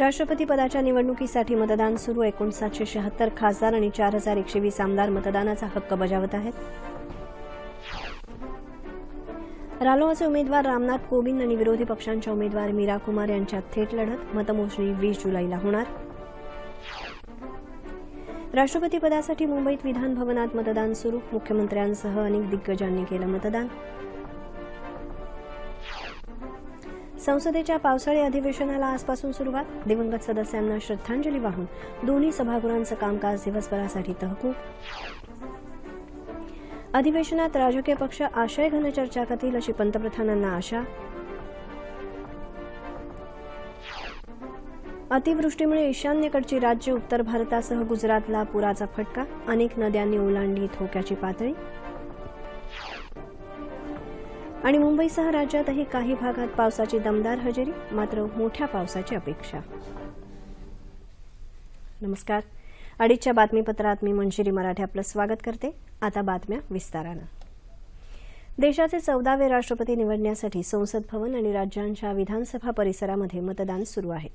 राष्ट्रपती पदाच्या निवडणुकीसाठी मतदान सुरू. एकूण सातशे शहात्तर खासदार आणि चार हजार एकशे वीस आमदार मतदानाचा हक्क बजावत आहेत. रालोआचे उमेदवार रामनाथ कोविंद आणि विरोधी पक्षांच्या उमेदवार मीरा कुमार यांच्यात थेट लढत. मतमोजणी वीस जुलैला होणार. राष्ट्रपती पदासाठी मुंबईत विधान भवनात मतदान सुरू. मुख्यमंत्र्यांसह अनेक दिग्गजांनी केलं मतदान. संसदेच्या पावसाळी अधिवेशनाला आजपासून सुरुवात. दिवंगत सदस्यांना श्रद्धांजली वाहून दोन्ही सभागृहांचं कामकाज दिवसभरासाठी तहकूब. अधिवेशनात राजकीय पक्ष आशय घन चर्चा करतील अशी पंतप्रधानांना आशा. अतिवृष्टीमुळे ईशान्येकडची राज्य उत्तर भारतासह गुजरातला पुराचा फटका. अनेक नद्यांनी ओलांडली धोक्याची पातळी. आणि मुंबईसह राज्यातही काही भागात पावसाची दमदार हजेरी मात्र मोठ्या पावसाची अपेक्षा. नमस्कार. अडीचच्या बातमीपत्रात मी मंजिरी मराठे आपलं स्वागत करते. आता बातम्या विस्तारानं. देशाचे चौदावे राष्ट्रपती निवडण्यासाठी संसद भवन आणि राज्यांच्या विधानसभा परिसरामध्ये मतदान सुरू आहे.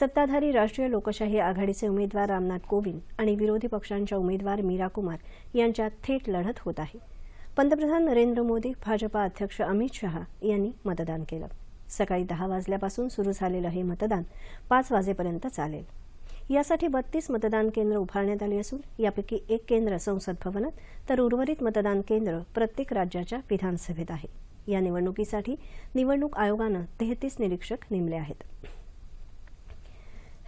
सत्ताधारी राष्ट्रीय लोकशाही आघाडीचे उमेदवार रामनाथ कोविंद आणि विरोधी पक्षांच्या उमेदवार मीरा कुमार यांच्यात थेट लढत होत आहे. पंतप्रधान नरेंद्र मोदी भाजपा अध्यक्ष अमित शहा यांनी मतदान केलं. सकाळी दहा वाजल्यापासून सुरू झालेलं हे मतदान पाच वाजेपर्यंत चालेल. यासाठी बत्तीस मतदान केंद्र उभारण्यात आली असून यापैकी एक केंद्र संसद भवनात तर उर्वरित मतदान केंद्र प्रत्येक राज्याच्या विधानसभेत आहे. या निवडणुकीसाठी निवडणूक आयोगानं तेहतीस निरीक्षक नेमले आहेत.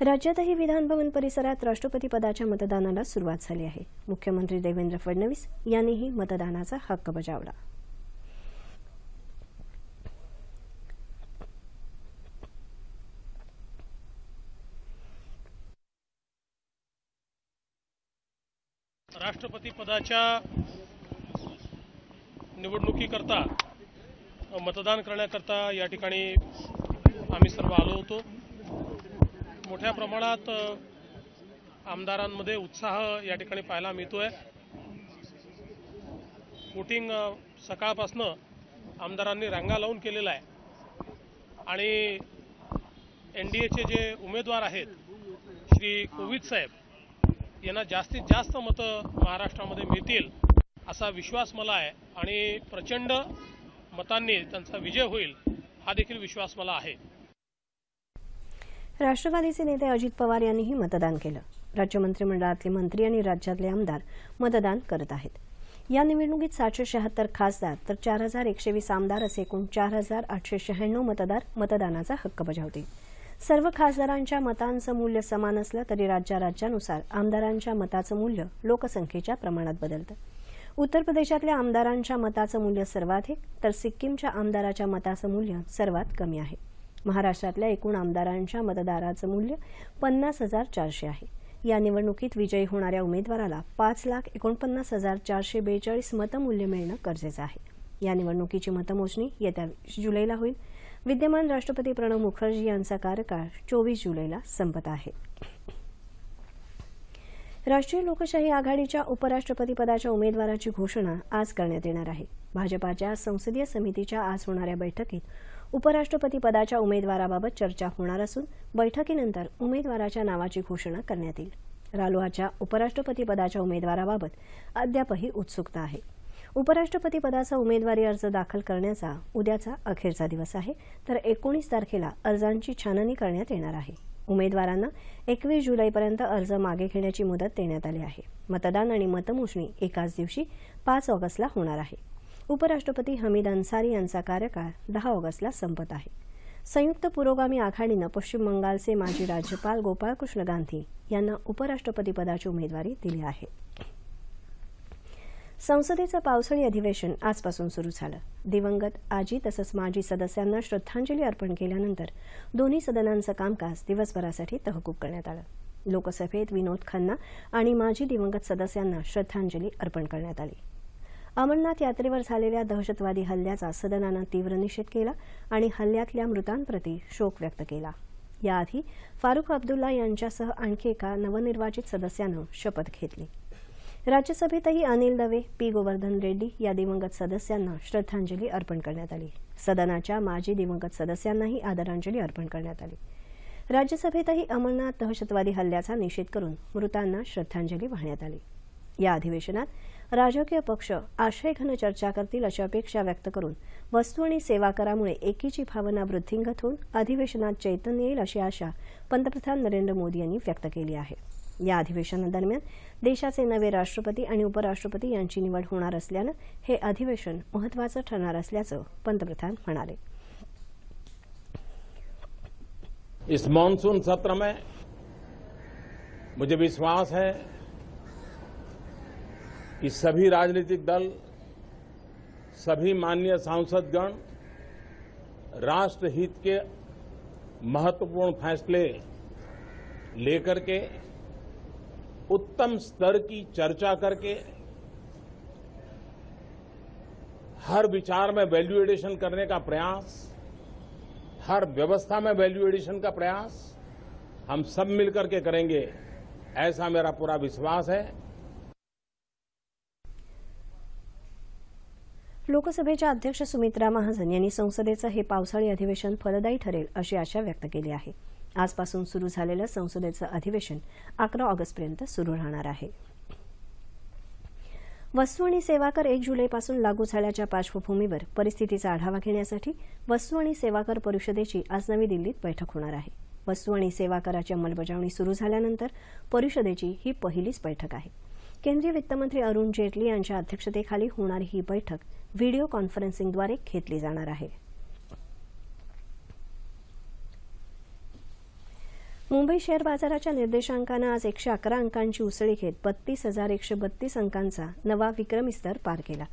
राज्यातही विधानभवन परिसरात राष्ट्रपती पदाच्या मतदानाला सुरुवात झाली आहे. मुख्यमंत्री देवेंद्र फडणवीस यांनीही मतदानाचा हक्क बजावला. राष्ट्रपती पदाच्या निवडणुकीकरता मतदान करण्याकरता या ठिकाणी आम्ही सर्व आलो होतो. मोठ्या प्रमाणात आमदारांमध्ये उत्साह या ठिकाणी पाहायला मिळतोय. वोटिंग सकाळपासनं आमदारांनी रांगा लावून केलेला आहे. आणि एन डी एचे जे उमेदवार आहेत श्री कोविद साहेब यांना जास्तीत जास्त मतं महाराष्ट्रामध्ये मिळतील असा विश्वास मला आहे. आणि प्रचंड मतांनी त्यांचा विजय होईल हा देखील विश्वास मला आहे. राष्ट्रवादीचे नेते अजित पवार यांनीही मतदान केलं. राज्य मंत्रिमंडळातले मंत्री आणि राज्यातले आमदार मतदान करत आहेत. या निवडणुकीत सातशे शहात्तर खासदार तर चार हजार एकशे वीस आमदार असे एकूण चार हजार आठशे शहाण्णव मतदार मतदानाचा हक्क बजावतील. सर्व खासदारांच्या मतांचं मूल्य समान असलं तरी राज्या राज्यानुसार आमदारांच्या मताचं मूल्य लोकसंख्येच्या प्रमाणात बदलतं. उत्तर प्रदेशातल्या आमदारांच्या मताचं मूल्य सर्वाधिक तर सिक्कीमच्या आमदाराच्या मताचं मूल्य सर्वात कमी आहे. महाराष्ट्रातल्या एकूण आमदारांच्या मतदाराचं मूल्य पन्नास हजार चारशे आहे. या निवडणुकीत विजयी होणाऱ्या उमेदवाराला पाच लाख एकोणपन्नास हजार चारशे बेचाळीस मतमूल्य मिळणं गरजेचं आहे. या निवडणुकीची मतमोजणी येत्या जुलैला होईल. विद्यमान राष्ट्रपती प्रणव मुखर्जी यांचा कार्यकाळ चोवीस जुलैला संपत आहे. राष्ट्रीय लोकशाही आघाडीच्या उपराष्ट्रपती पदाच्या उमेदवाराची घोषणा आज करण्यात येणार आहे. भाजपाच्या संसदीय समितीच्या आज होणाऱ्या बैठकीत उपराष्ट्रपती पदाच्या उमेदवाराबाबत चर्चा होणार असून बैठकीनंतर उमेदवाराच्या नावाची घोषणा करण्यात येईल. रालोआच्या उपराष्ट्रपती पदाच्या उमेदवाराबाबत अद्यापही उत्सुकता आहे. उपराष्ट्रपती पदाचा उमेदवारी अर्ज दाखल करण्याचा उद्याचा अखेरचा दिवस आहे तर एकोणीस तारखेला अर्जांची छाननी करण्यात येणार आहे. उमेदवारांना एकवीस जुलैपर्यंत अर्ज मागे घेण्याची मुदत देण्यात आली आहे. मतदान आणि मतमोजणी एकाच दिवशी पाच ऑगस्टला होणार आहे. उपराष्ट्रपती हमीद अन्सारी यांचा कार्यकाळ दहा ऑगस्टला संपत आहे. संयुक्त पुरोगामी आघाडीनं पश्चिम बंगालचे माजी राज्यपाल गोपाळकृष्ण गांधी यांना उपराष्ट्रपती पदाची उमेदवारी दिली आहे. संसदेचं पावसाळी अधिवेशन आजपासून सुरू झालं. दिवंगत आजी तसंच माजी सदस्यांना श्रद्धांजली अर्पण केल्यानंतर दोन्ही सदनांचं कामकाज दिवसभरासाठी तहकूब करण्यात आलं. लोकसभेत विनोद खन्ना आणि माजी दिवंगत सदस्यांना श्रद्धांजली अर्पण करण्यात आली. अमरनाथ यात्रेवर झालेल्या दहशतवादी हल्ल्याचा सदनानं तीव्र निषेध केला आणि हल्ल्यातल्या मृतांप्रती शोक व्यक्त केला. याआधी फारुख अब्दुल्ला यांच्यासह आणखी एका नवनिर्वाचित सदस्यानं शपथ घेतली. राज्यसभेतही अनिल दवे पी. गोवर्धन रेड्डी या दिवंगत सदस्यांना श्रद्धांजली अर्पण करण्यात आली. सदनाच्या माजी दिवंगत सदस्यांनाही आदरांजली अर्पण करण्यात आली. राज्यसभेतही अमरनाथ दहशतवादी हल्ल्याचा निषेध करून मृतांना श्रद्धांजली वाहण्यात आली. या अधिवेशनात राजकीय पक्ष आशयघन चर्चा करतील अशी अपेक्षा व्यक्त करून वस्तू आणि सेवा करामुळे एकीची भावना वृद्धिंगत होऊन अधिवेशनात चैतन्य येईल अशी आशा पंतप्रधान नरेंद्र मोदी यांनी व्यक्त केली आहे. या अधिवेशनादरम्यान देशाचे नवे राष्ट्रपती आणि उपराष्ट्रपती यांची निवड होणार असल्यानं हे अधिवेशन महत्वाचं ठरणार असल्याचं पंतप्रधान म्हणाले. इस मानसून सत्र में मुझे विश्वास है कि सभी राजनीतिक दल, सभी माननीय सांसदगण राष्ट्रहित के महत्वपूर्ण फैसले लेकर के, उत्तम स्तर की चर्चा करके, हर विचार में वैल्यू एडिशन करने का प्रयास, हर व्यवस्था में वैल्यू एडिशन का प्रयास, हम सब मिलकर के करेंगे, ऐसा मेरा पूरा विश्वास है। लोकसभेच्या अध्यक्ष सुमित्रा महाजन यांनी संसदेचं हे पावसाळी अधिवेशन फलदायी ठरेल अशी आशा व्यक्त केली आहे. आजपासून सुरू झालेलं संसदेचं अधिवेशन अकरा ऑगस्टपर्यंत सुरू राहणार आहे. वस्तू आणि सेवा कर एक जुलैपासून लागू झाल्याच्या पार्श्वभूमीवर परिस्थितीचा आढावा घेण्यासाठी वस्तू आणि सेवा कर परिषदेची आज नवी दिल्लीत बैठक होणार आहे. वस्तू आणि सेवा कराची अंमलबजावणी सुरू झाल्यानंतर परिषदेची ही पहिलीच बैठक आहे. केंद्रीय वित्तमंत्री अरुण जेटली यांच्या अध्यक्षतेखाली होणारी ही बैठक व्हिडिओ कॉन्फरन्सिंगद्वारे घेतली जाणार आहे. मुंबई शेअर बाजाराच्या निर्देशांकानं आज एकशे अकरा अंकांची उसळी घेत बत्तीस हजार एकशे बत्तीस अंकांचा नवा विक्रमी स्तर पार केला.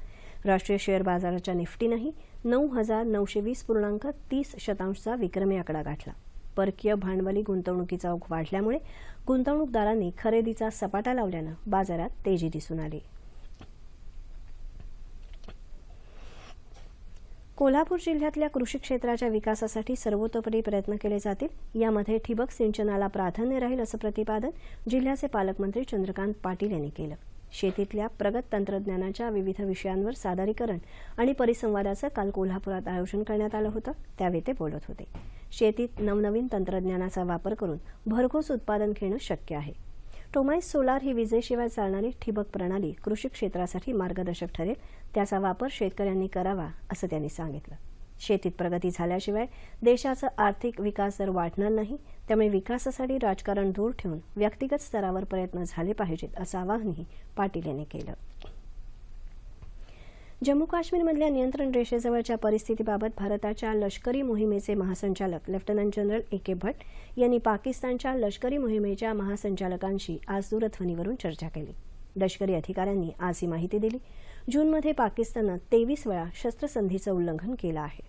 राष्ट्रीय शेअर बाजाराच्या निफ्टीनंही नऊ हजार नऊशे वीस पूर्णांक तीस शतांशचा विक्रमी आकडा गाठला. परकीय भांडवली गुंतवणुकीचा ओघ वाढल्यामुळे गुंतवणूकदारांनी खरेदीचा सपाटा लावल्यानं बाजारात तेजी दिसून आली. कोल्हापूर जिल्ह्यातल्या कृषी क्षेत्राच्या विकासासाठी सर्वतोपरी प्रयत्न केले जातील. यामध्ये ठिबक सिंचनाला प्राधान्य राहील असं प्रतिपादन जिल्ह्याचे पालकमंत्री चंद्रकांत पाटील यांनी केलं. शेतीतल्या प्रगत तंत्रज्ञानाच्या विविध विषयांवर सादरीकरण आणि परिसंवादाचं काल कोल्हापुरात आयोजन करण्यात आलं होतं. त्यावेळी ते बोलत होते. शेतीत नवनवीन तंत्रज्ञानाचा वापर करून भरघोस उत्पादन घेणं शक्य आहे. टोमाईस सोलार ही विजेशिवाय चालणारी ठिबक प्रणाली कृषी क्षेत्रासाठी मार्गदर्शक ठरेल. त्याचा वापर शेतकऱ्यांनी करावा असं त्यांनी सांगितलं. शेतीत प्रगती झाल्याशिवाय देशाचा आर्थिक विकास दर वाढणार नाही त्यामुळे विकासासाठी राजकारण दूर ठेवून व्यक्तिगत स्तरावर प्रयत्न झाले पाहिजेत असं आवाहनही पाटील यांनी केलं. जम्मू काश्मीरमधल्या नियंत्रण रेषेजवळच्या परिस्थितीबाबत भारताच्या लष्करी मोहिमेचे महासंचालक lieutenant general A K Bhatt यांनी पाकिस्तानच्या लष्करी मोहिमेच्या महासंचालकांशी आज दूरध्वनीवरून चर्चा केली. लष्करी अधिकाऱ्यांनी आज ही माहिती दिली. जूनमध्ये पाकिस्ताननं तेवीस वेळा शस्त्रसंधीचं उल्लंघन केलं आहे.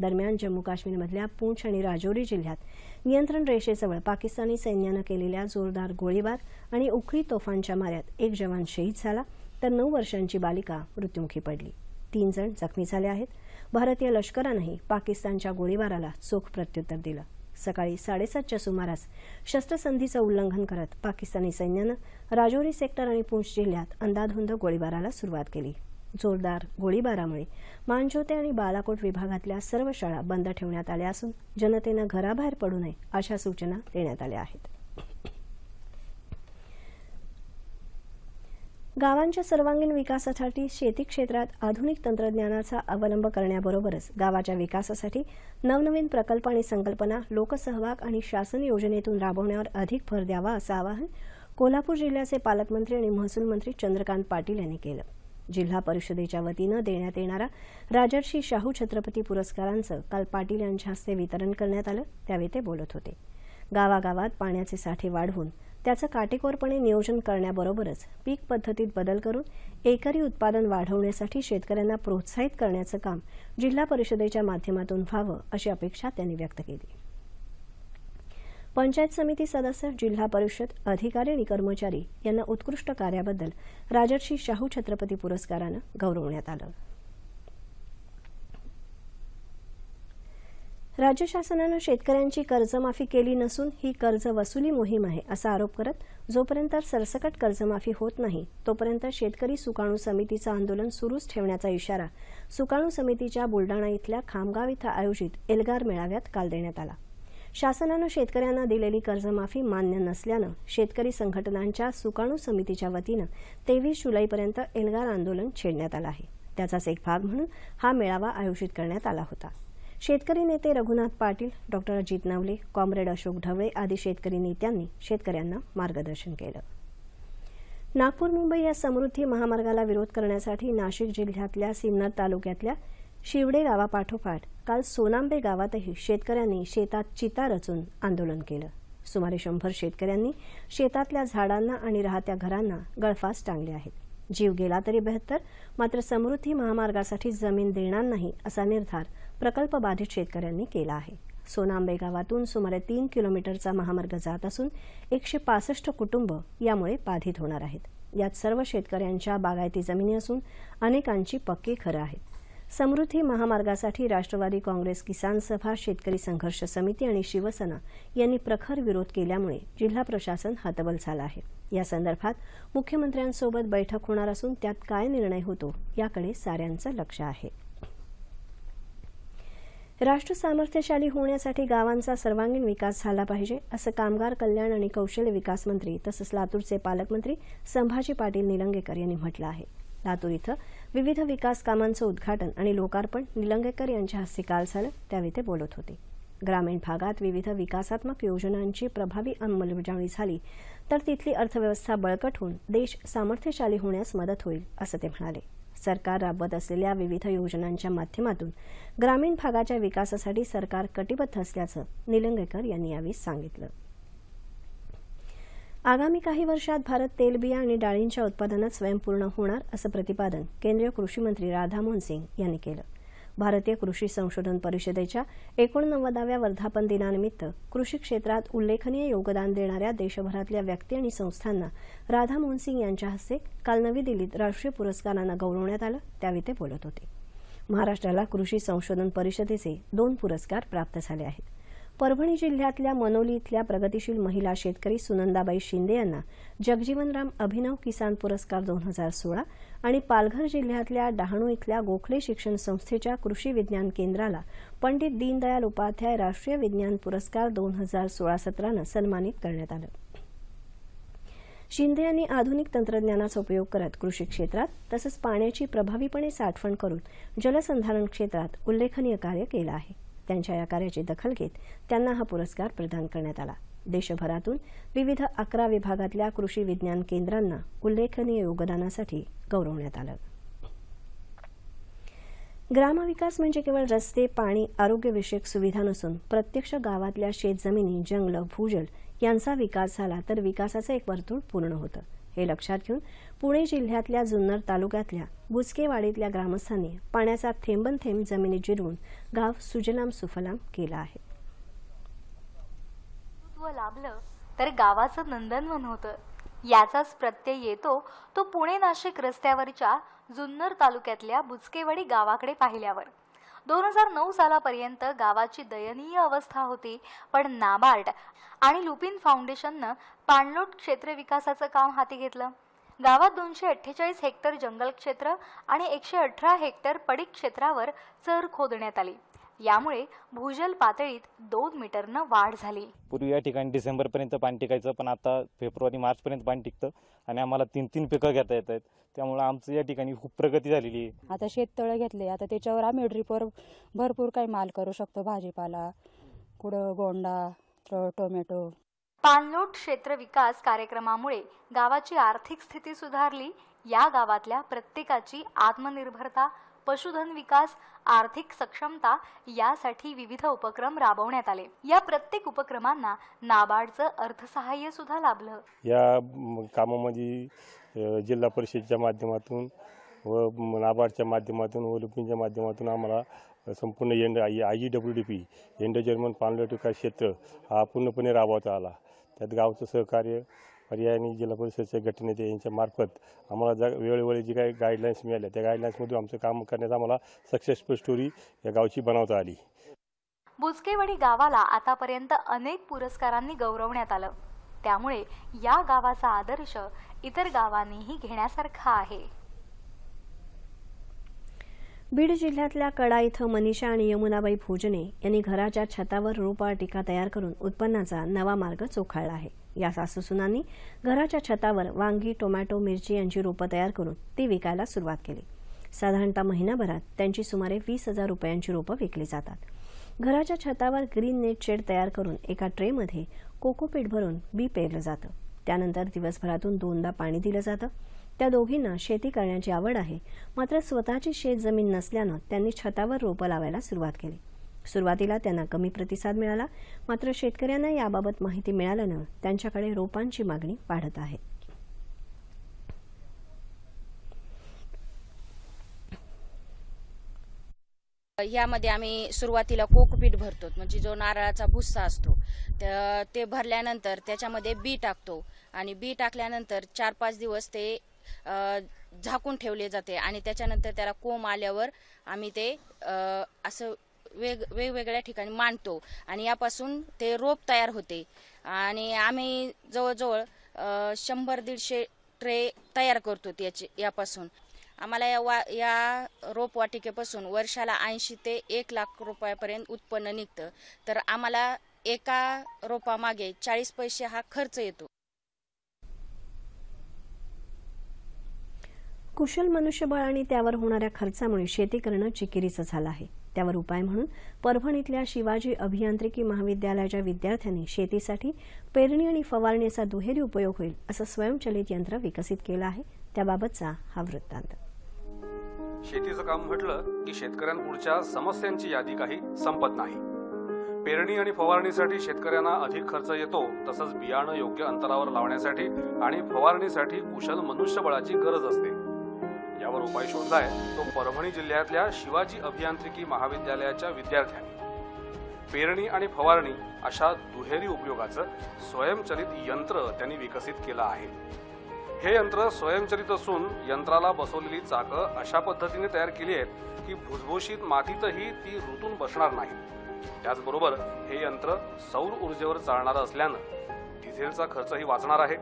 दरम्यान जम्मू काश्मीरमधल्या पूंछ आणि राजौरी जिल्ह्यात नियंत्रण रेषेजवळ पाकिस्तानी सैन्यानं केलेल्या जोरदार गोळीबार आणि उखळी तोफांच्या माऱ्यात एक जवान शहीद झाला तर नऊ वर्षांची बालिका मृत्युमुखी पडली. तीन जण जखमी झाले आहेत. भारतीय लष्करानंही पाकिस्तानच्या गोळीबाराला चोख प्रत्युत्तर दिलं. सकाळी साडेसातच्या सुमारास शस्त्रसंधीचं उल्लंघन करत पाकिस्तानी सैन्यानं राजौरी सेक्टर आणि पूंछ जिल्ह्यात अंदाधुंद गोळीबाराला सुरुवात केली. जोरदार गोळीबारामुळे मानजोते आणि बालाकोट विभागातल्या सर्व शाळा बंद ठेवण्यात आल्या असून जनतेनं घराबाहेर पडू नये अशा सूचना देण्यात आल्या आहेत. गावांच्या सर्वांगीण विकासासाठी शेती क्षेत्रात आधुनिक तंत्रज्ञानाचा अवलंब करण्याबरोबरच गावाच्या विकासासाठी नवनवीन प्रकल्प आणि संकल्पना लोकसहभाग आणि शासन योजनेतून राबवण्यावर अधिक भर द्यावा असं आवाहन कोल्हापूर जिल्ह्याचे पालकमंत्री आणि महसूल मंत्री चंद्रकांत पाटील यांनी केलं. जिल्हा परिषदेच्या वतीनं देण्यात येणारा राजर्षी शाहू छत्रपती पुरस्कारांचं काल पाटील यांच्या हस्ते वितरण करण्यात आलं त्यावेळी ते बोलत होते. गावागावात पाण्याचे साठे वाढवून त्याचं काटेकोरपणे नियोजन करण्याबरोबरच पीक पद्धतीत बदल करून एकरी उत्पादन वाढवण्यासाठी शेतकऱ्यांना प्रोत्साहित करण्याचं काम जिल्हा परिषदेच्या माध्यमातून व्हावं अशी अपेक्षा त्यांनी व्यक्त केली. पंचायत समिती सदस्य जिल्हा परिषद अधिकारी आणि कर्मचारी यांना उत्कृष्ट कार्याबद्दल राजर्षी शाहू छत्रपती पुरस्कारानं गौरवण्यात आलं. राज्य शासनानं शेतकऱ्यांची कर्जमाफी केली नसून ही कर्ज वसुली मोहीम आहे असा आरोप करत जोपर्यंत सरसकट कर्जमाफी होत नाही तोपर्यंत शेतकरी सुकाणू समितीचं आंदोलन सुरूच ठेवण्याचा इशारा सुकाणू समितीच्या बुलडाणा इथल्या खामगाव इथं आयोजित एल्गार मेळाव्यात काल देण्यात आला. शासनानं शेतकऱ्यांना दिलेली कर्जमाफी मान्य नसल्यानं शेतकरी संघटनांच्या सुकाणू समितीच्या वतीनं तेवीस जुलैपर्यंत एल्गार आंदोलन छेडण्यात आलं आहे. त्याचाच एक भाग म्हणून हा मेळावा आयोजित करण्यात आला होता. शेतकरी नेते रघुनाथ पाटील डॉक्टर अजित नवले कॉम्रेड अशोक ढवळे आदी शेतकरी नेत्यांनी शेतकऱ्यांना मार्गदर्शन केलं. नागपूर मुंबई या समृद्धी महामार्गाला विरोध करण्यासाठी नाशिक जिल्ह्यातल्या सिन्नर तालुक्यातल्या शिवडे गावापाठोपाठ काल सोनांबे गावातही शेतकऱ्यांनी शेतात चिता रचून आंदोलन केलं. सुमारे शंभर शेतकऱ्यांनी शेतातल्या झाडांना आणि राहत्या घरांना गळफास टांगले आहेत. जीव गेला तरी बेहत्तर मात्र समृद्धी महामार्गासाठी जमीन देणार नाही असा निर्धार प्रकल्प बाधित शेतकऱ्यांनी केला आहे. सोनांबे गावातून सुमारे तीन किलोमीटरचा महामार्ग जात असून एकशे पासष्ट कुटुंब यामुळे बाधित होणार आहेत. यात सर्व शेतकऱ्यांच्या बागायती जमिनी असून अनेकांची पक्की घरं आहेत. समृद्धी महामार्गासाठी राष्ट्रवादी काँग्रेस किसान सभा शेतकरी संघर्ष समिती आणि शिवसेना यांनी प्रखर विरोध केल्यामुळे जिल्हा प्रशासन हतबल झालं आहे. या संदर्भात मुख्यमंत्र्यांसोबत बैठक होणार असून त्यात काय निर्णय होतो याकडे साऱ्यांचं लक्ष आहे. राष्ट्र सामर्थ्यशाली होण्यासाठी गावांचा सर्वांगीण विकास झाला पाहिजे असं कामगार कल्याण आणि कौशल्य विकास मंत्री तसंच लातूरचे पालकमंत्री संभाजी पाटील निलंगेकर यांनी म्हटलं आहे. लातूर इथं विविध विकास कामांचं उद्घाटन आणि लोकार्पण निलंगेकर यांच्या हस्ते काल झालं. त्यावेळी ते बोलत होते. ग्रामीण भागात विविध विकासात्मक योजनांची प्रभावी अंमलबजावणी झाली तर तिथली अर्थव्यवस्था बळकट होऊन देश सामर्थ्यशाली होण्यास मदत होईल असं ते म्हणाले. सरकार राबवत असलेल्या विविध योजनांच्या माध्यमातून ग्रामीण भागाच्या विकासासाठी सरकार कटिबद्ध असल्याचं निलंगेकर यांनी यावेळी सांगितलं. आगामी काही वर्षात भारत तेलबिया आणि डाळींच्या उत्पादनात स्वयंपूर्ण होणार असं प्रतिपादन केंद्रीय कृषी मंत्री राधामोहन सिंग यांनी केलं. भारतीय कृषी संशोधन परिषदेच्या एकोणनव्वदाव्या वर्धापन दिनानिमित्त कृषी क्षेत्रात उल्लेखनीय योगदान देणाऱ्या देशभरातल्या व्यक्ती आणि संस्थांना राधामोहन सिंग यांच्या हस्ते काल नवी दिल्लीत राष्ट्रीय पुरस्कारांना गौरवण्यात आलं. त्यावेळी ते बोलत होते. महाराष्ट्राला कृषी संशोधन परिषदेचे दोन पुरस्कार प्राप्त झाले आहेत. परभणी जिल्ह्यातल्या मनोली इथल्या प्रगतीशील महिला शेतकरी सुनंदाबाई शिंदे यांना जगजीवनराम अभिनव किसान पुरस्कार दोन हजार सोळा आणि पालघर जिल्ह्यातल्या डहाणू इथल्या गोखले शिक्षण संस्थेच्या कृषी विज्ञान केंद्राला पंडित दीनदयाल उपाध्याय राष्ट्रीय विज्ञान पुरस्कार दोन हजार सोळा सतरानं सन्मानित करण्यात आलं. शिंदे यांनी आधुनिक तंत्रज्ञानाचा उपयोग करत कृषी क्षेत्रात तसंच पाण्याची प्रभावीपणे साठवण करून जलसंधारण क्षेत्रात उल्लेखनीय कार्य केलं आहे. त्यांच्या या कार्याची दखल घेत त्यांना हा पुरस्कार प्रदान करण्यात आला. देशभरातून विविध अकरा विभागातल्या कृषी विज्ञान केंद्रांना उल्लेखनीय योगदानासाठी गौरवण्यात आलं. ग्रामविकास म्हणजे केवळ रस्ते पाणी आरोग्यविषयक सुविधा नसून प्रत्यक्ष गावातल्या शेतजमिनी जंगलं भूजल यांचा विकास झाला तर विकासाचं एक वर्तुळ पूर्ण होतं. हे लक्षात घेऊन पुणे जिल्ह्यातल्या जुन्नर तालुक्यातल्या बुचकेवाडीतल्या ग्रामस्थांनी पाण्याचा थेंबन थेंब जमिनीत जिरून गाव सुजलाम सुफलाम केलं आहे. लाभलं तर गावाचं नंदनवन होतं. याचाच प्रत्यय येतो तो पुणे नाशिक रस्त्यावरच्या जुन्नर तालुक्यातल्या बुचकेवाडी गावाकडे पाहिल्यावर. दोन हजार नऊ सालापर्यंत गावाची दयनीय अवस्था होती पण नाबार्ड आणि लुपिन फाउंडेशननं पाणलोट क्षेत्र विकासाचं काम हाती घेतलं. गावात दोनशे अठ्ठेचाळीस हेक्टर जंगल क्षेत्र आणि एकशे अठरा हेक्टर पडीक क्षेत्रावर चर खोदण्यात आली. यामुळे भूजल पातळीत दोन मीटरनं वाढ झाली. पूर्वी या ठिकाणी डिसेंबरपर्यंत पाणी टिकायचं पण आता फेब्रुवारी मार्चपर्यंत पाणी टिकतं आणि आम्हाला तीन तीन पिकं घेता येत आहेत. त्यामुळं आमचं या ठिकाणी खूप प्रगती झालेली आहे. आता शेततळं घेतले आता त्याच्यावर आम्ही ड्रिपवर भरपूर काही माल करू शकतो. भाजीपाला कुठं गोंडा टोमॅटो पाणलोट क्षेत्र विकास कार्यक्रमामुळे गावाची आर्थिक स्थिती सुधारली. या गावातल्या प्रत्येकाची आत्मनिर्भरता पशुधन विकास आर्थिक सक्षमता यासाठी विविध उपक्रम राबवण्यात आले. या प्रत्येक उपक्रमांना नाबार्डचं अर्थसहाय्य सुद्धा लाभलं. या कामामध्ये जिल्हा परिषदेच्या माध्यमातून व नाबार्डच्या माध्यमातून व लुपिनच्या माध्यमातून आम्हाला संपूर्ण end I I W D P Indo German पाणलोट विकास क्षेत्र हा पूर्णपणे राबवता आला. त्यात गावचं सहकार्य पर्याय आणि जिल्हा परिषदेचे गटनेते यांच्यामार्फत आम्हाला जा वेळोवेळी जी काही गाईडलाईन्स मिळाल्या त्या गाईडलाईन्समधून आमचं काम करण्यात आम्हाला सक्सेसफुल स्टोरी या गावची बनवता आली. बुचकेवाडी गावाला आतापर्यंत अनेक पुरस्कारांनी गौरवण्यात आलं. त्यामुळे या गावाचा आदर्श इतर गावांनीही घेण्यासारखा आहे. बीड जिल्ह्यातल्या कडा इथं मनीषा आणि यमुनाबाई भोजने यांनी घराच्या छतावर रोपवाटिका तयार करून उत्पन्नाचा नवा मार्ग चोखाळला आहे. या सासूसुनांनी घराच्या छतावर वांगी टोमॅटो मिरची यांची रोपं तयार करून ती विकायला सुरुवात केली. साधारणतः महिनाभरात त्यांची सुमारे वीस हजार रुपयांची रोपं विकली जातात. घराच्या छतावर ग्रीन नेट शेड तयार करून एका ट्रेमध्ये कोकोपीट भरून बी पेरलं जातं. त्यानंतर दिवसभरातून दोनदा पाणी दिलं जातं. त्या दोघींना शेती करण्याची आवड आहे. मात्र स्वतःची शेत जमीन नसल्यानं त्यांनी छतावर रोपं लावायला सुरुवात केली. सुरुवातीला त्यांना कमी प्रतिसाद मिळाला. मात्र शेतकऱ्यांना याबाबत माहिती मिळाल्यानं त्यांच्याकडे रोपांची मागणी वाढत आहे. यामध्ये आम्ही सुरुवातीला कोकपीठ भरतो. म्हणजे जो नारळाचा भुस्सा असतो ते भरल्यानंतर त्याच्यामध्ये बी टाकतो. आणि बी टाकल्यानंतर चार पाच दिवस ते झाकून ठेवले जाते आणि त्याच्यानंतर त्याला कोंब आल्यावर आम्ही ते असं वेग वेगवेगळ्या ठिकाणी मांडतो. आणि यापासून ते रोप तयार होते. आणि आम्ही जवळजवळ शंभर दीडशे ट्रे तयार करतो याचे यापासून. आम्हाला या वा या रोपवाटिकेपासून वर्षाला ऐंशी ते एक लाख रुपयापर्यंत उत्पन्न निघतं. तर आम्हाला एका रोपामागे चाळीस पैसे हा खर्च येतो. कुशल मनुष्यबळ आणि त्यावर होणाऱ्या खर्चामुळे शेती करणं चिकिरीचं झालं आहे. त्यावर उपाय म्हणून परभणीतल्या शिवाजी अभियांत्रिकी महाविद्यालयाच्या विद्यार्थ्यांनी शेतीसाठी पेरणी आणि फवारणीचा दुहेरी उपयोग होईल असं स्वयंचलित यंत्र विकसित केलं आहे. त्याबाबतचा हा वृत्तांत. शेतीचं काम म्हटलं की शेतकऱ्यांपुढच्या समस्यांची यादी काही संपत नाही. पेरणी आणि फवारणीसाठी शेतकऱ्यांना अधिक खर्च येतो तसंच बियाणं योग्य अंतरावर लावण्यासाठी आणि फवारणीसाठी कुशल मनुष्यबळाची गरज असते. यावर उपाय शोधलाय तो परभणी जिल्ह्यातल्या शिवाजी अभियांत्रिकी महाविद्यालयाच्या विद्यार्थ्यांनी. पेरणी आणि फवारणी अशा दुहेरी उपयोगाचं स्वयंचलित यंत्र त्यांनी विकसित केलं आहे. हे यंत्र स्वयंचलित असून यंत्राला बसवलेली चाकं अशा पद्धतीने तयार केली आहेत की भुसभुशीत मातीतही ती रुतून बसणार नाहीत. त्याचबरोबर हे यंत्र सौर ऊर्जेवर चालणारं असल्यानं डिझेलचा खर्चही वाचणार आहे.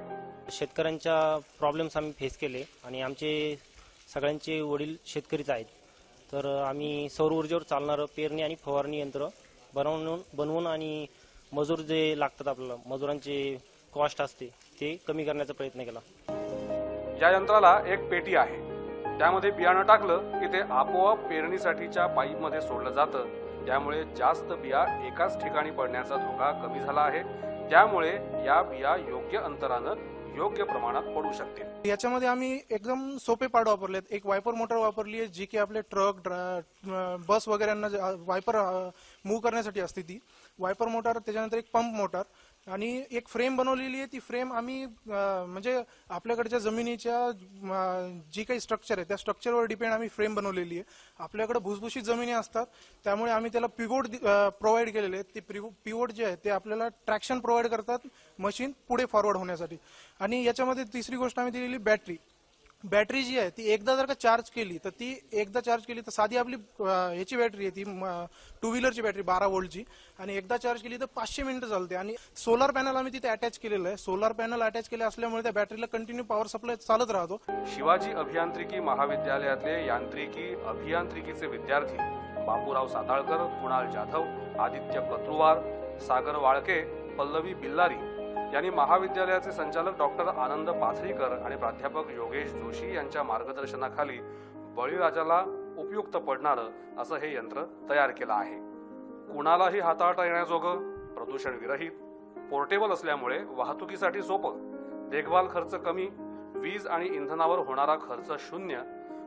शेतकऱ्यांच्या प्रॉब्लेम्स आम्ही फेस केले आणि आमचे सगळ्यांचे वडील शेतकरीच आहेत. तर आम्ही सौर ऊर्जेवर चालणारं पेरणी आणि फवारणी यंत्र बनवून बनवून आणि मजूर जे लागतात आपल्याला मजुरांचे कॉस्ट असते ते कमी करण्याचा प्रयत्न केला. या यंत्राला एक पेटी आहे त्यामध्ये बियाणं टाकलं की ते आपोआप पेरणीसाठीच्या पाईपमध्ये सोडलं जातं. त्यामुळे जास्त बिया एकाच ठिकाणी पडण्याचा धोका कमी झाला आहे. त्यामुळे या बिया योग्य अंतरानं योग्य प्रमाणात पडू शकतील. याच्यामध्ये आम्ही एकदम सोपे पाड वापरलेत. एक वायपर मोटर वापरली आहे जी की आपले ट्रक बस वगैरेंना वायपर मूव्ह करण्यासाठी असते ती. वायपर मोटर त्याच्यानंतर एक पंप मोटर. आणि एक फ्रेम बनवलेली आहे ती फ्रेम आम्ही म्हणजे आपल्याकडच्या जमिनीच्या जी काही स्ट्रक्चर आहे त्या स्ट्रक्चरवर डिपेंड आम्ही फ्रेम बनवलेली आहे. आपल्याकडे भुसभुशीत जमिनी असतात त्यामुळे आम्ही त्याला पिवोट प्रोव्हाइड केलेले आहेत. ते पिवोट जे आहे ते आपल्याला ट्रॅक्शन प्रोव्हाइड करतात मशीन पुढे फॉरवर्ड होण्यासाठी. आणि याच्यामध्ये तिसरी गोष्ट आम्ही दिलेली बॅटरी बॅटरी जी आहे ती एकदा जर का चार्ज केली तर ती एकदा चार्ज केली तर साधी आपली ह्याची बॅटरी आहे ती टू व्हीलरची बॅटरी बारा वोल्टची आणि एकदा चार्ज केली तर पाचशे मिनिटं चालते. आणि सोलर पॅनल आम्ही तिथे अटॅच केलेलं आहे. सोलार पॅनल अटॅच केले असल्यामुळे त्या बॅटरीला कंटिन्यू पॉवर सप्लाय चालत राहतो. शिवाजी अभियांत्रिकी महाविद्यालयातले यांत्रिकी अभियांत्रिकीचे विद्यार्थी बापूराव साताळकर कुणाल जाधव आदित्य कत्रुवार सागर वाळके पल्लवी बिल्लारी यांनी महाविद्यालयाचे संचालक डॉक्टर आनंद पाथरीकर आणि प्राध्यापक योगेश जोशी यांच्या मार्गदर्शनाखाली बळीराजाला उपयुक्त पडणारं असं हे यंत्र तयार केलं आहे. कुणालाही हाताळता येण्याजोगं प्रदूषण विरहित पोर्टेबल असल्यामुळे वाहतुकीसाठी सोपं देखभाल खर्च कमी वीज आणि इंधनावर होणारा खर्च शून्य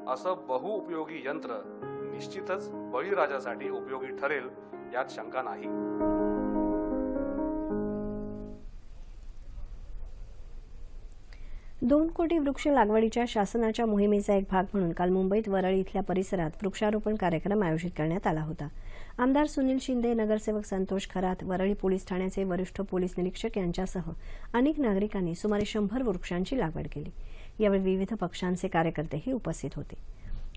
असं बहुउपयोगी यंत्र निश्चितच बळीराजासाठी उपयोगी ठरेल यात शंका नाही. दोन कोटी वृक्ष लागवडीच्या शासनाच्या मोहिमेचा एक भाग म्हणून काल मुंबईत वरळी इथल्या परिसरात वृक्षारोपण कार्यक्रम आयोजित करण्यात आला होता. आमदार सुनील शिंदे नगरसेवक संतोष खरात वरळी पोलीस ठाण्याचे वरिष्ठ पोलीस निरीक्षक यांच्यासह अनेक नागरिकांनी सुमारे शंभर वृक्षांची लागवड केली. यावेळी विविध पक्षांचे कार्यकर्तेही उपस्थित होते.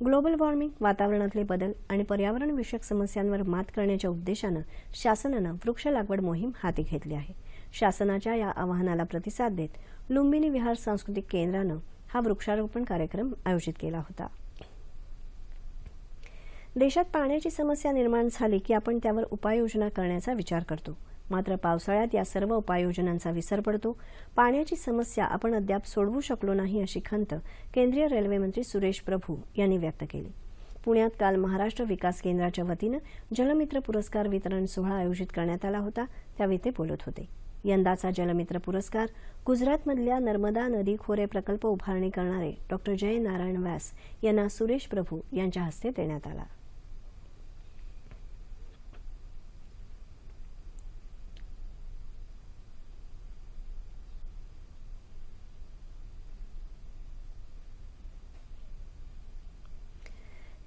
ग्लोबल वॉर्मिंग वातावरणातले बदल आणि पर्यावरणविषयक समस्यांवर मात करण्याच्या उद्देशानं शासनानं वृक्ष लागवड मोहीम हाती घेतली आहे. शासनाच्या या आवाहनाला प्रतिसाद देत लुंबिनी विहार सांस्कृतिक केंद्रानं हा वृक्षारोपण कार्यक्रम आयोजित केला होता. देशात पाण्याची समस्या निर्माण झाली की आपण त्यावर उपाययोजना करण्याचा विचार करतो. मात्र पावसाळ्यात या सर्व उपाययोजनांचा विसर पडतो. पाण्याची समस्या आपण अद्याप सोडवू शकलो नाही अशी खंत केंद्रीय रेल्वेमंत्री सुरेश प्रभू यांनी व्यक्त केली. पुण्यात काल महाराष्ट्र विकास केंद्राच्या वतीनं जलमित्र पुरस्कार वितरण सोहळा आयोजित करण्यात आला होता. त्यावेळी ते बोलत होते. यंदाचा जलमित्र पुरस्कार गुजरातमधल्या नर्मदा नदी खोरे प्रकल्प उभारणी करणारे डॉक्टर जय नारायण व्यास यांना सुरेश प्रभू यांच्या हस्ते देण्यात आला.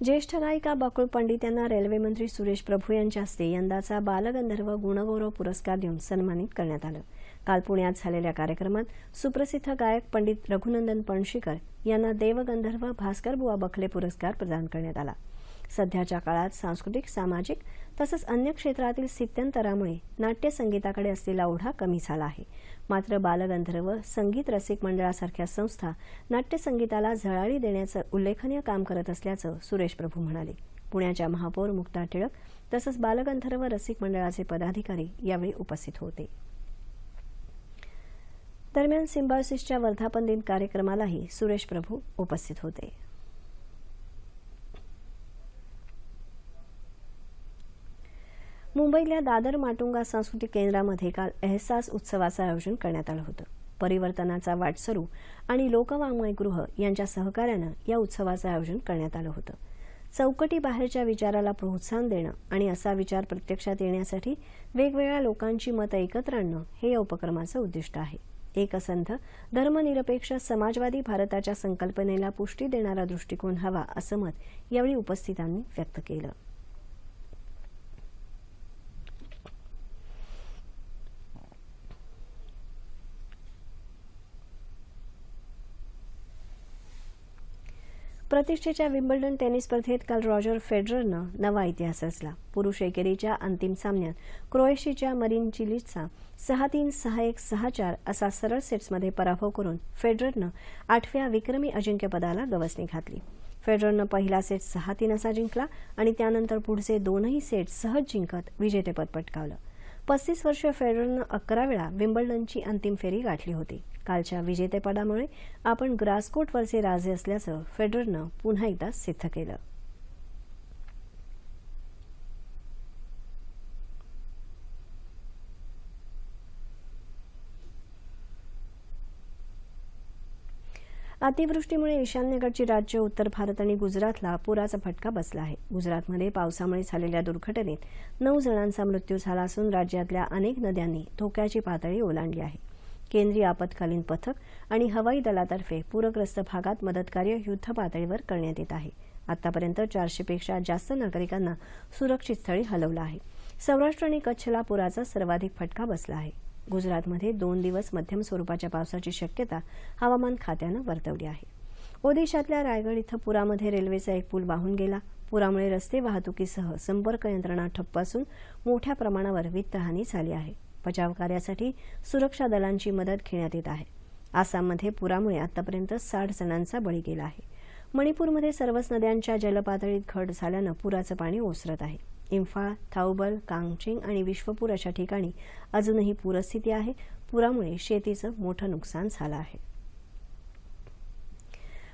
ज्येष्ठ गायिका बकुळ पंडित यांना रेल्वेमंत्री सुरेश प्रभू यांच्या हस्ते यंदाचा बालगंधर्व गुणगौरव पुरस्कार देऊन सन्मानित करण्यात आलं. काल पुण्यात झालेल्या कार्यक्रमात सुप्रसिद्ध गायक पंडित रघुनंदन पणशीकर यांना देवगंधर्व भास्कर बुवा बखले पुरस्कार प्रदान करण्यात आला. सध्याच्या काळात सांस्कृतिक सामाजिक तसंच अन्य क्षेत्रातील स्थित्यंतरामुळे नाट्यसंगीताकडे असलेला ओढा कमी झाला आहे. मात्र बालगंधर्व संगीत रसिक मंडळासारख्या संस्था नाट्यसंगीताला झळाळी देण्याचं उल्लेखनीय काम करत असल्याचं सुरेश प्रभू म्हणाले. पुण्याच्या महापौर मुक्ता टिळक तसंच बालगंधर्व रसिक मंडळाचे पदाधिकारी यावेळी उपस्थित होते. दरम्यान सिम्बायोसिसच्या वर्धापन दिन कार्यक्रमालाही सुरेश प्रभू उपस्थित होते. मुंबईतल्या दादर माटुंगा सांस्कृतिक केंद्रामध्ये काल एहसास उत्सवाचं आयोजन करण्यात आलं होतं. परिवर्तनाचा वाटसरू आणि लोकवाङ्मयगृह यांच्या सहकार्यानं या उत्सवाचं आयोजन करण्यात आलं होतं. चौकटी बाहेरच्या विचाराला प्रोत्साहन देणं आणि असा विचार प्रत्यक्षात येण्यासाठी वेगवेगळ्या लोकांची मतं एकत्र आणणं हे या उपक्रमाचं उद्दिष्ट आहे. एकसंध धर्मनिरपेक्ष समाजवादी भारताच्या संकल्पनेला पुष्टी देणारा दृष्टिकोन हवा असं मत यावेळी उपस्थितांनी व्यक्त केलं. प्रतिष्ठेच्या विम्बल्डन टेनिस स्पर्धेत काल रॉजर फेडररनं नवा इतिहास रचला. पुरुष एकेरीच्या अंतिम सामन्यात क्रोएशियाच्या मरीन चिलिचचा सहा तीन सहा एक सहा चार असा सरळ सेट्समध्ये पराभव करून फेडररनं आठव्या विक्रमी अजिंक्यपदाला गवसणी घातली. फेडररनं पहिला सेट सहा तीन असा जिंकला आणि त्यानंतर पुढचे दोनही सेट सहज जिंकत विजेतेपद पटकावलं. पस्तीस वर्ष फेडररनं अकरा वेळा विम्बल्डनची अंतिम फेरी गाठली होती. कालच्या विजेतेपदामुळे आपण ग्रासकोटवरचे राजे असल्याचं फेडररनं पुन्हा एकदा सिद्ध केलं. अतिवृष्टीमुळे ईशान्येकडची राज्य उत्तर भारत आणि गुजरातला पुराचा फटका बसला आहे. गुजरातमध्ये पावसामुळे झालेल्या दुर्घटनेत नऊ जणांचा मृत्यू झाला असून राज्यातल्या अनेक नद्यांनी धोक्याची पातळी ओलांडली आहे. केंद्रीय आपत्कालीन पथक आणि हवाई दलातर्फे पूरग्रस्त भागात मदतकार्य युद्धपातळीवर करण्यात येत आहे. आतापर्यंत चारशेपेक्षा जास्त नागरिकांना सुरक्षित स्थळी हलवलं आहे. सौराष्ट्र आणि कच्छला पुराचा सर्वाधिक फटका बसला आहे. गुजरातमध्ये दोन दिवस मध्यम स्वरूपाच्या पावसाची शक्यता हवामान खात्यानं वर्तवली आहे. ओदिशातल्या रायगड इथं पुरामध्ये रेल्वेचा एक पूल वाहून गेला. पुरामुळे रस्ते वाहतुकीसह संपर्क यंत्रणा ठप्प असून मोठ्या प्रमाणावर वित्तहानी झाली आहे. बचाव कार्यासाठी सुरक्षा दलांची मदत घेण्यात येत आहे. आसाममध्ये पुरामुळे आतापर्यंत साठ जणांचा बळी गेला आहे. मणिपूरमध्ये सर्वच नद्यांच्या जलपातळीत घट झाल्यानं पुराचं पाणी ओसरत आहे. इम्फाळ थाऊबल कांगचिंग आणि विश्वपूर अशा ठिकाणी अजूनही पूरस्थिती आहे. पुरामुळे शेतीचं मोठं नुकसान झालं आहे.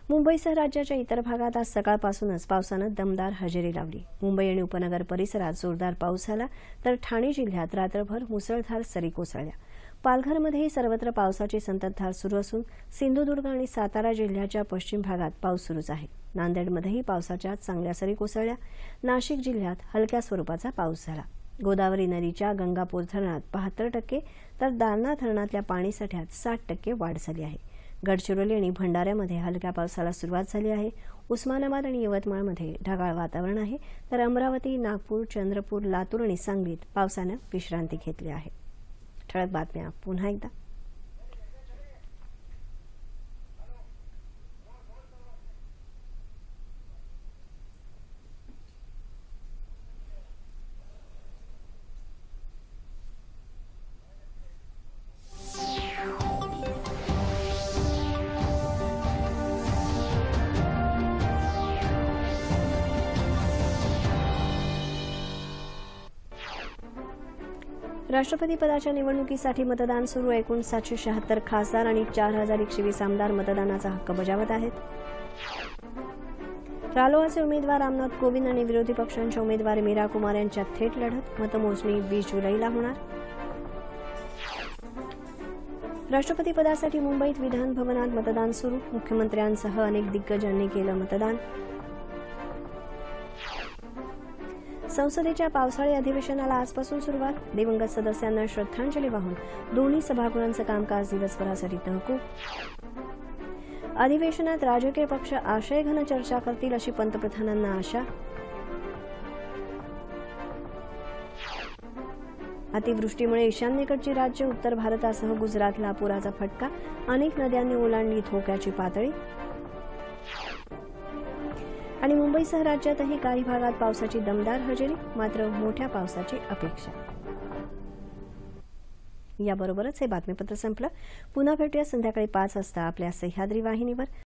मुंबईसह राज्याच्या इतर भागात आज सकाळपासूनच पावसानं दमदार हजेरी लावली. मुंबई आणि उपनगर परिसरात जोरदार पाऊस झाला तर ठाणे जिल्ह्यात रात्रभर मुसळधार सरी कोसळल्या. पालघरमध्येही सर्वत्र पावसाची संततधार सुरू असून सिंधुदुर्ग आणि सातारा जिल्ह्याच्या पश्चिम भागात पाऊस सुरूच आहे. नांदेडमध्येही पावसाच्या चांगल्या सरी कोसळल्या. नाशिक जिल्ह्यात हलक्या स्वरूपाचा पाऊस झाला. गोदावरी नदीच्या गंगापूर धरणात बहात्तर टक्के तर दारणा धरणातल्या पाणीसाठ्यात साठ टक्के वाढ झाली आहे. गडचिरोली आणि भंडाऱ्यामध्ये हलक्या पावसाला सुरुवात झाली आहे. उस्मानाबाद आणि यवतमाळमध्ये ढगाळ वातावरण आहे. तर अमरावती नागपूर चंद्रपूर लातूर आणि सांगलीत पावसानं विश्रांती घेतली आहे. ठळक बातम्या पुन्हा एकदा. राष्ट्रपती पदाच्या निवडणुकीसाठी मतदान सुरू एकूण सातशे शहात्तर खासदार आणि चार हजार एकशे वीस आमदार मतदानाचा हक्क बजावत आहेत. रालोआचे उमेदवार रामनाथ कोविंद आणि विरोधी पक्षांच्या उमेदवार मीरा कुमार यांच्यात थेट लढत मतमोजणी वीस जुलैला होणार. राष्ट्रपती पदासाठी मुंबईत विधान भवनात मतदान सुरू. मुख्यमंत्र्यांसह अनेक दिग्गजांनी केलं मतदान. संसदेच्या पावसाळी अधिवेशनाला आजपासून सुरुवात. दिवंगत सदस्यांना श्रद्धांजली वाहून दोन्ही सभागृहांचं कामकाज दिवसभरासाठी तहकूब. अधिवेशनात राजकीय पक्ष आशयघन चर्चा करतील अशी पंतप्रधानांना आशा. अतिवृष्टीमुळे ईशान्येकडची राज्य उत्तर भारतासह गुजरातला पुराचा फटका. अनेक नद्यांनी ओलांडली धोक्याची पातळी. आणि मुंबईसह राज्यातही काही भागात पावसाची दमदार हजेरी मात्र मोठ्या पावसाची अपेक्षा. याबरोबरच हे बातमीपत्र संपलं. पुन्हा भेटूया संध्याकाळी पाच वाजता आपल्या सह्याद्री वाहिनीवर.